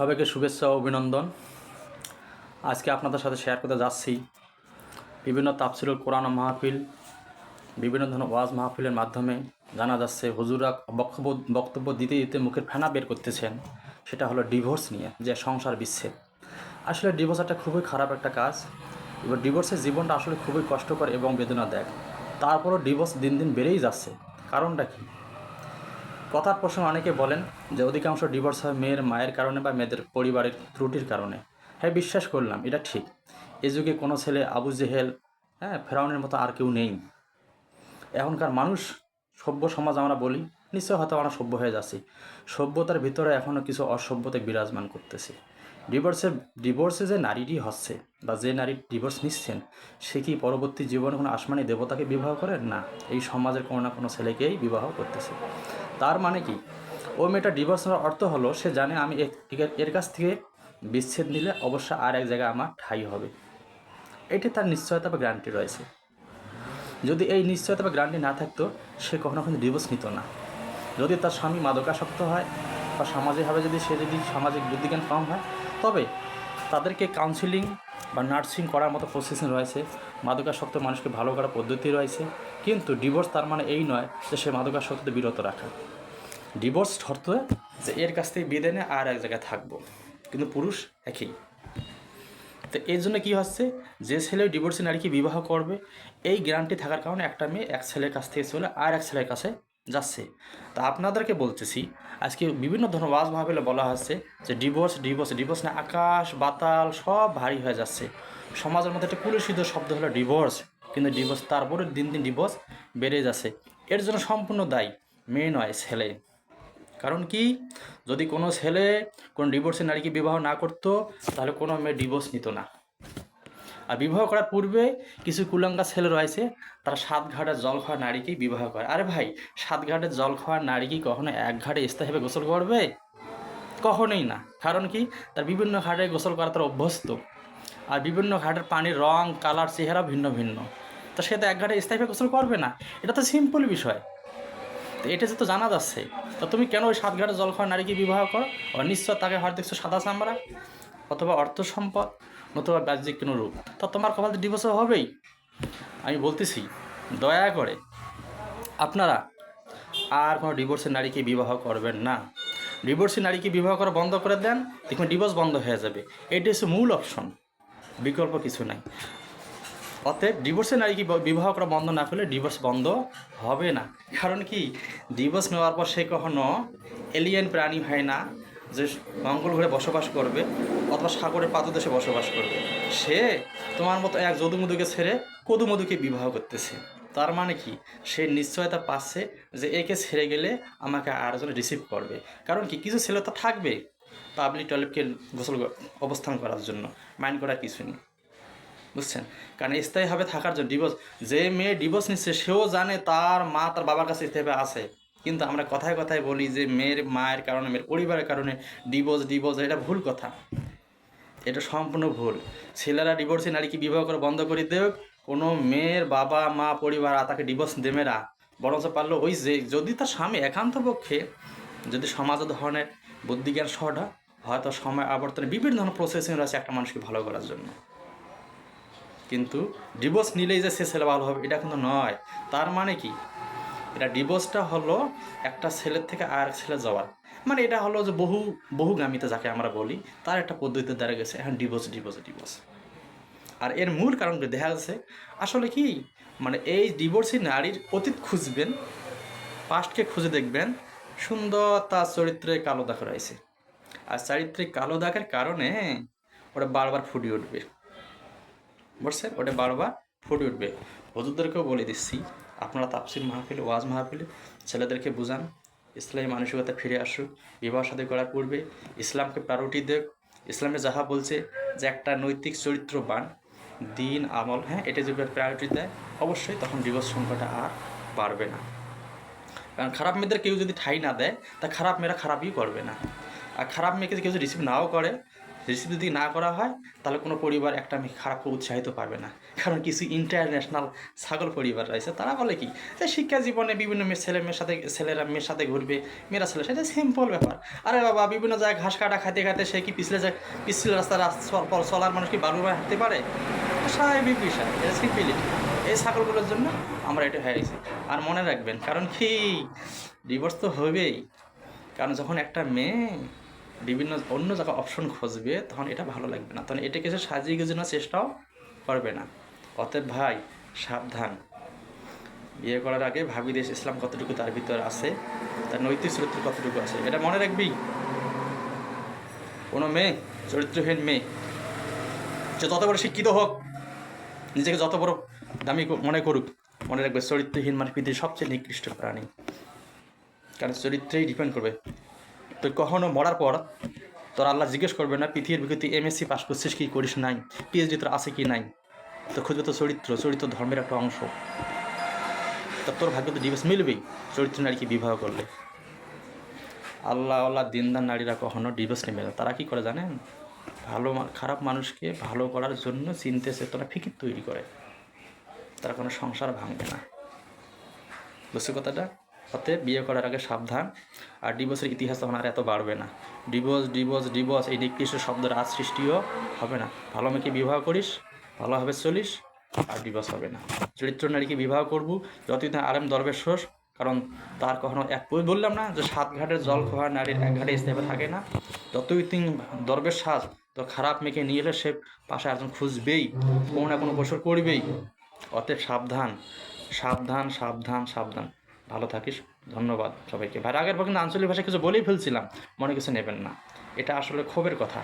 সবাইকে শুভেচ্ছা ও অভিনন্দন। আজকে আপনাদের সাথে শেয়ার করতে যাচ্ছি। বিভিন্ন তাফসিরুল কোরআন মাহফিল, বিভিন্ন ধরনের ওয়াজ মাহফিলের মাধ্যমে জানা যাচ্ছে হুজুরা বক্তব্য বক্তব্য দিতে দিতে মুখের ফেনা বের করতেছেন। সেটা হলো ডিভোর্স নিয়ে, যে সংসার বিচ্ছেদ। আসলে ডিভোর্স একটা খুবই খারাপ একটা কাজ। এবার ডিভোর্সের জীবনটা আসলে খুবই কষ্টকর এবং বেদনা দেয় তারপরও ডিভোর্স দিন দিন বেড়েই যাচ্ছে। কারণটা কী? কথার প্রসঙ্গে অনেকে বলেন যে অধিকাংশ ডিভোর্স হয় মেয়ের মায়ের কারণে বা মেয়েদের পরিবারের ত্রুটির কারণে। হ্যাঁ বিশ্বাস করলাম, এটা ঠিক। এ যুগে কোনো ছেলে আবু জেহেল হ্যাঁ ফেরাউনের মতো আর কেউ নেই। এখনকার মানুষ, সভ্য সমাজ আমরা বলি নিশ্চয় হয়তো আমরা সভ্য হয়ে যাচ্ছি। সভ্যতার ভিতরে এখনও কিছু অসভ্যতা বিরাজমান করতেছে। ডিভোর্সের ডিভোর্সে যে নারীটি হচ্ছে বা যে নারী ডিভোর্স নিচ্ছেন, সে কি পরবর্তী জীবনে কোনো আসমানি দেবতাকে বিবাহ করেন? না, এই সমাজের কোনো না কোনো ছেলেকেই বিবাহ করতেছে। তার মানে কি? ওই মেয়েটা ডিভোর্স হওয়ার অর্থ হলো, সে জানে আমি এর- কাছ থেকে বিচ্ছেদ নিলে অবশ্য আর এক জায়গায় আমার ঠাই হবে। এটি তার নিশ্চয়তা বা গ্যারান্টি রয়েছে। যদি এই নিশ্চয়তা বা গ্যারান্টি না থাকতো, সে কখনো কখনো ডিভোর্স নিত না। যদি তার স্বামী মাদকাসক্ত হয় বা সামাজিকভাবে যদি সে যদি সামাজিক বুদ্ধিজ্ঞান কম হয়, তবে তাদেরকে কাউন্সিলিং বা নার্সিং করার মতো প্রসেসিং রয়েছে। মাদকাসক্ত মানুষকে ভালো করার পদ্ধতি রয়েছে। কিন্তু ডিভোর্স তার মানে এই নয় যে সে মাদকাসক্ততে বিরত রাখা। ডিভোর্স শর্ত যে এর কাছ থেকে বিদে নিয়ে আর এক জায়গায় থাকব। কিন্তু পুরুষ একই। তো এর জন্য কী হচ্ছে? যে ছেলে ডিভোর্সি নারীকে বিবাহ করবে, এই গ্যারান্টি থাকার কারণে একটা মেয়ে এক ছেলের কাছ থেকে চলে আর এক ছেলের কাছে যাচ্ছে। তা আপনাদেরকে বলতেছি, আজকে বিভিন্ন ধরনের ওয়াজ মাহফিলে বলা হচ্ছে যে ডিভোর্স ডিভোর্স ডিভোর্স না আকাশ, বাতাল সব ভারী হয়ে যাচ্ছে। সমাজের মধ্যে একটা কুলুষিত শব্দ হলো ডিভোর্স কিন্তু ডিভোর্স তারপরে দিন দিন ডিভোর্স বেড়ে যাচ্ছে। এর জন্য সম্পূর্ণ দায়ী, মেয়ে নয়, ছেলে। কারণ কি? যদি কোনো ছেলে কোনো ডিভোর্সের নারীকে বিবাহ না করতো, তাহলে কোনো মেয়ে ডিভোর্স নিত না। আর বিবাহ করার পূর্বে কিছু কুলাঙ্গা ছেলে রয়েছে, তারা সাত ঘাটের জল খাওয়া নারীকেই বিবাহ করে। আরে ভাই, সাত ঘাটের জল খাওয়া নারী কি কখনো এক ঘাটে স্থায়ীভাবে গোসল করবে? কখনোই না। কারণ কি? তার বিভিন্ন ঘাটে গোসল করা তার অভ্যস্ত। আর বিভিন্ন ঘাটের পানির রং, কালার, চেহারা ভিন্ন ভিন্ন। তো সে তো এক ঘাটে স্থায়ীভাবে গোসল করবে না। এটা তো সিম্পল বিষয়। তো এটা যে তো জানা যাচ্ছে। তো তুমি কেন ওই সাত ঘাটে জল খাওয়া নারীকে বিবাহ করো? অনিশ্চয় তাকে হয়তো দেখছ সাদা চামড়া অথবা অর্থ সম্পদ নতুবা বাহ্যিক কোনো রূপ। তো তোমার কপাল ডিভোর্স হবেই। আমি বলতেছি, দয়া করে আপনারা আর কোনো ডিভোর্সের নারীকে বিবাহ করবেন না। ডিভোর্সি নারীকে বিবাহ করা বন্ধ করে দেন, দেখবেন ডিভোর্স বন্ধ হয়ে যাবে। এটি হচ্ছে মূল অপশন বিকল্প কিছু নাই। অতএব ডিভোর্সে নারীকে বিবাহ করা বন্ধ না করলে ডিভোর্স বন্ধ হবে না। কারণ কি? ডিভোর্স নেওয়ার পর সে কখনো এলিয়েন প্রাণী হয় না, যে মঙ্গল ঘরে বসবাস করবে অথবা সাগরের পাদদেশে বসবাস করবে। সে তোমার মতো এক যদুমধুকে ছেড়ে কদুমধুকে বিবাহ করতেছে। তার মানে কি? সে নিশ্চয়তা পাচ্ছে যে একে ছেড়ে গেলে আমাকে আরেকজন রিসিভ করবে। কারণ কি? কিছু ছেলে তো থাকবে পাবলিক টয়লেটকে গোসল অবস্থান করার জন্য। মাইন্ড করার কিছু নেই। বুঝছেন? কারণ স্থায়ীভাবে থাকার জন্য ডিভোর্স যে মেয়ে ডিভোর্স নিচ্ছে, সেও জানে তার মা তার বাবার কাছে স্থায়ীভাবে আছে। কিন্তু আমরা কথায় কথায় বলি যে মেয়ের মায়ের কারণে, মেয়ের পরিবারের কারণে ডিভোর্স ডিভোর্স এটা ভুল কথা। এটা সম্পূর্ণ ভুল। ছেলেরা ডিভোর্সে নারীকে বিবাহ করে বন্ধ করে দেব কোনো মেয়ের বাবা, মা, পরিবার তাকে ডিভোর্স দেবে না। বরঞ্চ পারল ওই যে, যদি তার স্বামী একান্ত পক্ষে যদি সমাজ ধরনের বুদ্ধিজ্ঞান সহটা, হয়তো সময় আবর্তনে বিভিন্ন ধরনের প্রসেসিং রয়েছে একটা মানুষকে ভালো করার জন্য। কিন্তু ডিভোর্স নিলেই যে সে ছেলে ভালো হবে, এটা কিন্তু নয়। তার মানে কি? এটা ডিভোর্সটা হলো একটা ছেলের থেকে আর এক ছেলে যাওয়ার মানে এটা হলো যে বহু, বহুগামিতা যাকে আমরা বলি, তার একটা পদ্ধতিতে দ্বারা গেছে, এখন ডিভোর্স ডিভোর্স ডিভোর্স আর এর মূল কারণটা দেখা যাচ্ছে, আসলে কি? মানে এই ডিভোর্সি নারীর অতীত খুঁজবেন পাস্টকে খুঁজে দেখবেন, সুন্দর তার চরিত্রে কালো দাগ রয়েছে। আর চারিত্রিক কালো দাগের কারণে ওটা বারবার ফুটে উঠবে। বুঝছেন ওটা বারবার ফুটে উঠবে। হুজুরদেরকেও বলে দিচ্ছি, আপনারা তাপসির মাহফিলে, ওয়াজ মাহফিলে, ছেলেদেরকে বুঝান, ইসলামী মানসিকতা ফিরে আসুক, বিবাহ সাথে করার পূর্বে ইসলামকে প্রায়োরিটি দেখ। ইসলামে যাহা বলছে যে একটা নৈতিক চরিত্রবান দিন, আমল হ্যাঁ এটা যদি প্রায়োরিটি দেয়, অবশ্যই তখন ডিভোর্স সংখ্যাটা আর বাড়বে না। কারণ খারাপ মেয়েদের কেউ যদি ঠাই না দেয়, তা খারাপ মেয়েরা খারাপই করবে না। আর খারাপ মেয়েকে কেউ যদি রিসিভ নাও করে রিসিভ যদি না করা হয়, তাহলে কোনো পরিবার একটা মেয়ে খারাপ উৎসাহিত পারবে না। কারণ কিছু ইন্টারন্যাশনাল ছাগল পরিবার রয়েছে, তারা বলে কি যে শিক্ষা জীবনে বিভিন্ন মেয়ে ছেলে মেয়ের সাথে, ছেলেরা মেয়ের সাথে ঘুরবে, মেয়েরা ছেলে সেটা সিম্পল ব্যাপার। আরে বাবা, বিভিন্ন জায়গায় ঘাস কাটা, খাইতে খাইতে সে কি পিছলে যায়, পিছলে রাস্তা রাস্তা চলার মানুষ কি বালুর হাঁটতে পারে? স্বাভাবিক বিষয়, এটা সিম্পলিটি এই ছাগলগুলোর জন্য আমরা এটা হয়ে গেছি। আর মনে রাখবেন, কারণ কি ডিভোর্স তো হবেই। কারণ যখন একটা মেয়ে বিভিন্ন অন্য জায়গায় অপশন খুঁজবে, তখন এটা ভালো লাগবে না। তখন এটাকে সে সাজিয়ে গুজানোর চেষ্টাও করবে না। অতএব ভাই, সাবধান। বিয়ে করার আগে ভাবি দেশ ইসলাম কতটুকু তার ভিতর আছে, তার নৈতিক চরিত্র কতটুকু আছে, এটা মনে রাখবি। কোনো মেয়ে, চরিত্রহীন মেয়ে, সে যত বড় শিক্ষিত হোক, নিজেকে যত বড় দামি মনে করুক, মনে রাখবে চরিত্রহীন মানে পৃথিবীর সবচেয়ে নিকৃষ্ট প্রাণী। কারণ চরিত্রেই ডিপেন্ড করবে তো কখনো মরার পর তোর আল্লাহ জিজ্ঞেস করবে না, পৃথিবীর বিগতি এমএসসি পাস করছিস কি, করিস নাই? পিএইচডি তোর আছে কি নাই? তো খুঁজবে তো চরিত্র চরিত্র ধর্মের একটা অংশ। তা তোর ভাগ্য তো ডিভোর্স মিলবেই, চরিত্র নারীকে বিবাহ করলে। আল্লাহ আল্লাহ দিনদার নারীরা কখনো ডিভোর্স নেবে না। তারা কি করে জানেন? ভালো খারাপ মানুষকে ভালো করার জন্য চিনতে চেতনা ফিকির তৈরি করে। তারা কোনো সংসার ভাঙবে না। বুঝছে কথাটা? অতএব বিয়ে করার আগে সাবধান। আর ডিভোর্সের ইতিহাস তখন আর এত বাড়বে না। ডিভোর্স ডিভোর্স ডিভোর্স এই নিকৃষ্ট শব্দের আজ সৃষ্টিও হবে না। ভালো মেয়েকে বিবাহ করিস ভালোভাবে চলিস, আর ডিভোর্স হবে না। চরিত্র নারীকে বিবাহ করব যতদিন আরাম দরবেশ হোস, কারণ তার কখনো এক বললাম না যে সাত ঘাটের জল খাওয়া নারীর এক ঘাটে স্থাপে থাকে না। যতই তিন দরবেশ সাজ, তো খারাপ মেয়েকে নিয়ে এলে সে পাশে একজন খুঁজবেই, কোনো না কোনো বছর করবেই। অতএব সাবধান সাবধান সাবধান সাবধান। ভালো থাকিস, ধন্যবাদ সবাইকে। ভাই আগের পর কিন্তু আঞ্চলিক ভাষায় কিছু বলেই ফেলছিলাম, মনে কিছু নেবেন না। এটা আসলে ক্ষোভের কথা।